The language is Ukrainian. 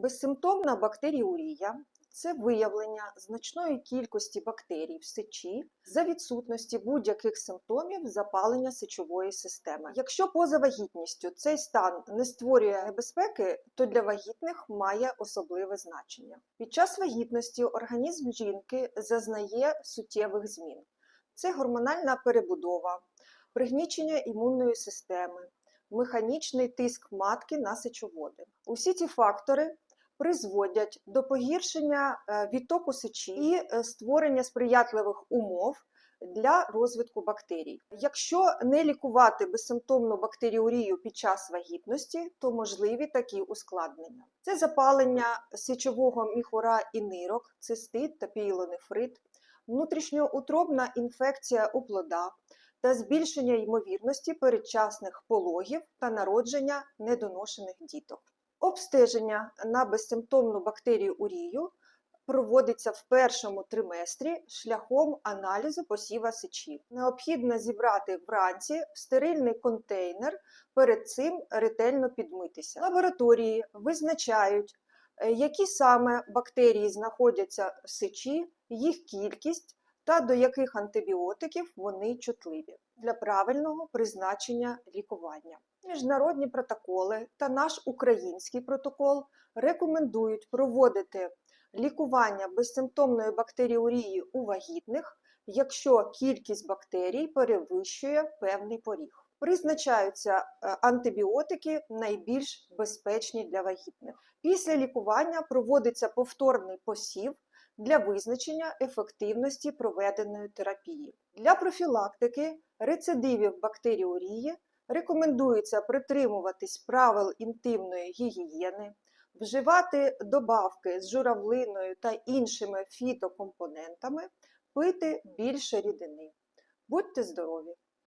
Безсимптомна бактеріурія це виявлення значної кількості бактерій в сечі за відсутності будь-яких симптомів запалення сечової системи. Якщо поза вагітністю цей стан не створює небезпеки, то для вагітних має особливе значення. Під час вагітності організм жінки зазнає суттєвих змін. Це гормональна перебудова, пригнічення імунної системи, механічний тиск матки на сечоводи. Усі ці фактори призводять до погіршення е, відтоку сечі і е, створення сприятливих умов для розвитку бактерій. Якщо не лікувати безсимптомну бактеріурію під час вагітності, то можливі такі ускладнення. Це запалення сечового міхура і нирок, цистит та піелонефрит, внутрішньоутробна інфекція у плода та збільшення ймовірності передчасних пологів та народження недоношених діток. Обстеження на безсимптомну бактеріурію проводиться в першому триместрі шляхом аналізу посіва сечі. Необхідно зібрати вранці в стерильний контейнер, перед цим ретельно підмитися. Лабораторії визначають, е, які саме бактерії знаходяться в сечі, їх кількість та до яких антибіотиків вони чутливі для правильного призначення лікування. Міжнародні протоколи та наш український протокол рекомендують проводити лікування безсимптомної бактеріурії у вагітних, якщо кількість бактерій перевищує певний поріг. Призначаються е, антибіотики найбільш безпечні для вагітних. Після лікування проводиться повторний посів для визначення ефективності проведеної терапії. Для профілактики рецидивів бактеріурії рекомендується притримуватись правил інтимної гігієни, вживати добавки з журавлиною та іншими фітокомпонентами, пити більше рідини. Будьте здорові!